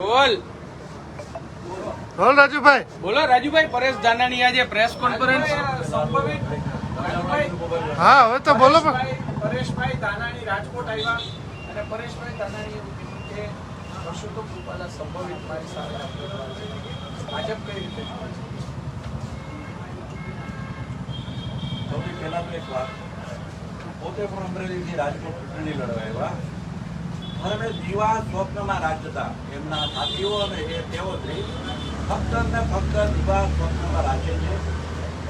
બોલ. બોલ રાજુભાઈ. બોલો રાજુભાઈ પરેશ ધાનાણી આજે પ્રેસ કોન્ફરન્સ હા હવે તો બોલો પણ. પરેશભાઈ પરેશભાઈ રાજકોટ આવ્યા અને પરેશભાઈ એવું કીધું કે પરસોત્તમ રૂપાલા સંભવિત મારી સાથે ભાજપ કઈ રીતે સૌથી પહેલા તો એક વાત. પોતે પણ અમરેલીથી રાજકોટ ચૂંટણી લડવા આવ્યા. અને દીવા સ્વપ્નમાં રાજતા એમના સાથીઓ અને એ તેઓ થઈ ફક્ત ને ફક્ત દીવા સ્વપ્નમાં રાખે છે.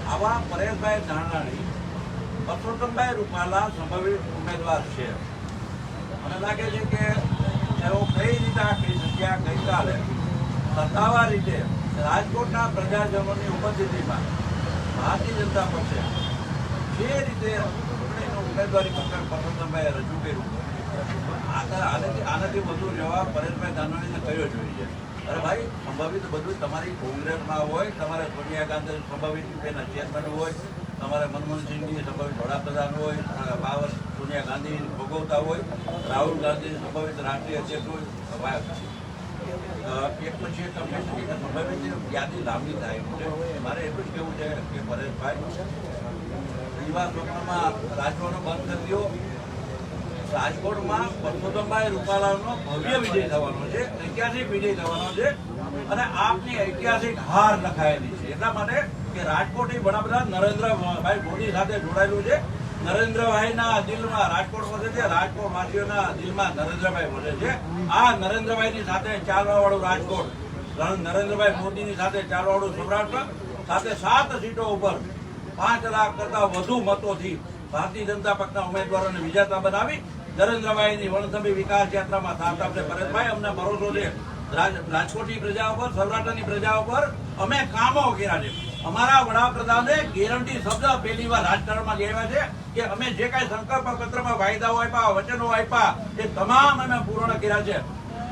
આવા પરેશભાઈ ધાણાણી પરસોત્તમભાઈ રૂપાલા સંભવિત ઉમેદવાર છે. મને લાગે છે કે તેઓ કઈ રીતે આ કહી શક્યા ગઈકાલે સત્તાવાર રીતે રાજકોટના પ્રજાજનોની ઉપસ્થિતિમાં ભારતીય જનતા પક્ષે જે રીતે ચૂંટણીનું ઉમેદવારી પત્ર પરસોત્તમભાઈએ રજૂ કર્યું આનાથી આનાથી વધુ જવાબ પરેશભાઈ ધાનાણીને કયો જોઈએ. અરે ભાઈ, સંભવિત બધું તમારી કોંગ્રેસમાં હોય, તમારે સોનિયા ગાંધી સંભવિત તેના ચેરમેન હોય, તમારે મનમોહનસિંહજી સંભવિત વડાપ્રધાન હોય, તમારા પાવર સોનિયા ગાંધી ભોગવતા હોય, રાહુલ ગાંધી સંભવિત રાષ્ટ્રીય અધ્યક્ષ હોય એક પછી એક કે સંભવિત યાદી લાંબી થાય મારે એટલું જ કહેવું છે કે પરેશભાઈ દીવા સ્વપ્નમાં રાજવાનો બંધ કરી દો રાજકોટમાં પરસોત્તમભાઈ રૂપાલાનો ભવ્ય વિજય થવાનો છે, ઐતિહાસિક વિજય થવાનો છે અને આપની ઐતિહાસિક હાર લખાયેલી છે. એટલા માટે કે રાજકોટ એ વડાપ્રધાન નરેન્દ્રભાઈ મોદી સાથે જોડાયેલું છે. નરેન્દ્રભાઈના દિલમાં રાજકોટ વસે છે રાજકોટ વાસીઓના દિલમાં નરેન્દ્રભાઈ વસે છે. આ નરેન્દ્રભાઈની સાથે ચાલવા વાળું રાજકોટ નરેન્દ્રભાઈ મોદીની સાથે ચાલવા વાળું સૌરાષ્ટ્ર, સાથે સાત સીટો ઉપર પાંચ લાખ કરતા વધુ મતોથી ભારતીય જનતા પક્ષના ઉમેદવારોને વિજેતા બનાવી નરેન્દ્રભાઈની વણથંભી વિકાસ યાત્રામાં સાથ આપશે ભરતભાઈ, અમને ભરોસો છે. રાજકોટની પ્રજા ઉપર, સૌરાષ્ટ્રની પ્રજા ઉપર અમે કામો કર્યા છે. અમારા વડાપ્રધાને ગેરંટી શબ્દ પહેલી વાર રાજકારણમાં લેવા છે કે અમે જે કાંઈ સંકલ્પ પત્રમાં વાયદાઓ આપ્યા, વચનો આપ્યા, એ તમામ અમે પૂર્ણ કર્યા છે.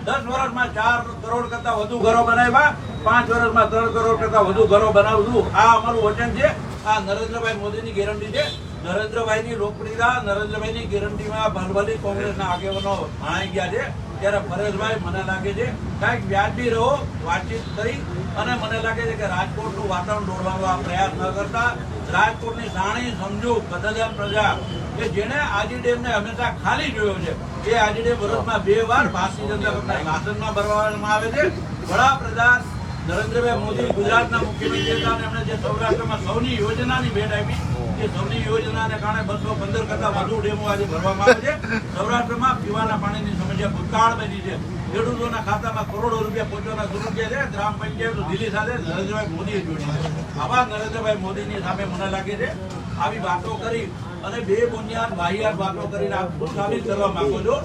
દસ વર્ષમાં ચાર કરોડ કરતા વધુ ઘરો બનાવ્યા, પાંચ વર્ષમાં ત્રણ કરોડ કરતા વધુ ઘરો બનાવશું. આ અમારું વચન છે. આ નરેન્દ્રભાઈ મોદીની ગેરંટી છે. નરેન્દ્રભાઈની લોકપ્રિયતા, નરેન્દ્રભાઈની ગેરંટીમાં ભલભલી કોંગ્રેસના આગેવાનો ભણાઈ ગયા છે. ત્યારે પરેશભાઈ મને લાગે છે, કાંઈક વ્યાજબી રહો, વાતચીત કરી અને મને લાગે છે કે રાજકોટનું વાતાવરણ દોડવાનો આ પ્રયાસ ન કરતા, રાજકોટની સાણી સમજુ કદલિયાન પ્રજા, કે જેને આજી ડેમને હંમેશા ખાલી જોયો છે. એ આજી ડેમ વર્ષમાં બે વાર ભારતીય જનતા પક્ષના શાસનમાં ભરવામાં આવે છે. વડાપ્રધાન નરેન્દ્રભાઈ મોદી ગુજરાતના મુખ્યમંત્રી હતા અને એમણે જે સૌરાષ્ટ્રમાં સૌની યોજનાની ભેટ આપી, એ સૌની યોજનાને કારણે બસો પંદર કરતા વધુ ડેમો આજે ભરવામાં આવે છે. સૌરાષ્ટ્રમાં પીવાના પાણીની સમસ્યા ભૂતકાળ બની છે. ખેડૂતોના ખાતામાં કરોડો રૂપિયા પહોંચવાના થયા છે. ગ્રામ પંચાયત દિલ્હી સાથે નરેન્દ્રભાઈ મોદીએ જોડી છે. આવા નરેન્દ્રભાઈ મોદીની સામે મને લાગે છે, આવી વાતો કરી અને બે બુનિયાદ બાહ્યાર વાતો કરીને આપ શું સાબિત કરવા માંગો છો.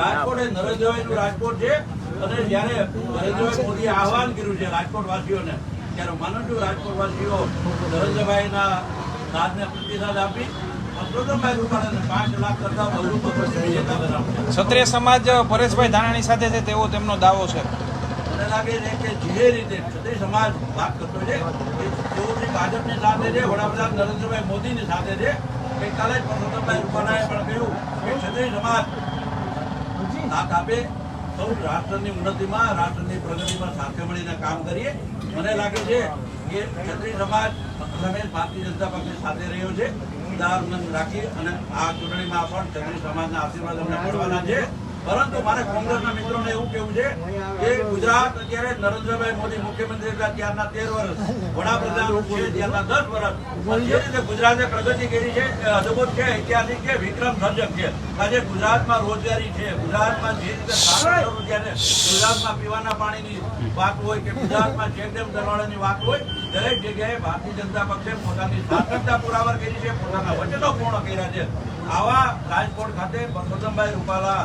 રાજકોટ એ નરેન્દ્રભાઈનું રાજકોટ છે. અને જ્યારે નરેન્દ્રભાઈ મોદીએ આહવાન કર્યું છે રાજકોટ વાસીઓને ત્યારે માનું છું રાજકોટ વાસીઓ નરેન્દ્રભાઈના સાથને પ્રતિસાદ આપી ક્ષત્રિય સમાજ પરેશભાઈ ધાનાણી સાથે છે તેવો તેમનો દાવો છે. મને લાગે છે કે જે રીતે ક્ષત્રિય સમાજ વાત કરતો છે તેઓની ભાજપની સાથે છે વડાપ્રધાન નરેન્દ્રભાઈ મોદીની સાથે છે. ગઈકાલે જ પરસોત્તમભાઈ રૂપાલાએ પણ કહ્યું કે ક્ષત્રિય સમાજ સાથ આપે સૌ રાષ્ટ્રની ઉન્નતિમાં, રાષ્ટ્રની પ્રગતિમાં સાથે મળીને કામ કરીએ. મને લાગે છે કે ક્ષત્રિય સમાજ હંમેશ ભારતીય જનતા પક્ષની સાથે રહ્યો છે, ઉદાહરણ રાખી અને આ ચૂંટણીમાં પણ ક્ષત્રિય સમાજના આશીર્વાદ અમને મળવાના છે. પરંતુ મારે કોંગ્રેસના મિત્રોને એવું કેવું છે કે ગુજરાત અત્યારે નરેન્દ્રભાઈ મોદી મુખ્યમંત્રી હતા ત્યારના તેર વર્ષ, વડાપ્રધાન છે ત્યારના દસ વર્ષ. જે રીતે ગુજરાતે પ્રગતિ કરી છે અદભુત છે, ઐતિહાસિક છે, વિક્રમ છે. આજે ગુજરાતમાં રોજગારી છે, ગુજરાતમાં જે રીતે ગુજરાતમાં પીવાના પાણીની વાત હોય કે ગુજરાતમાં ચેકડેમ ધરવાડાની વાત હોય, દરેક જગ્યાએ ભારતીય જનતા પક્ષે પોતાની સાર્થકતા પુરાવર કરી છે, પોતાના વચનો પૂર્ણ કર્યા છે. આવા રાજકોટ ખાતે પરસોત્તમભાઈ રૂપાલા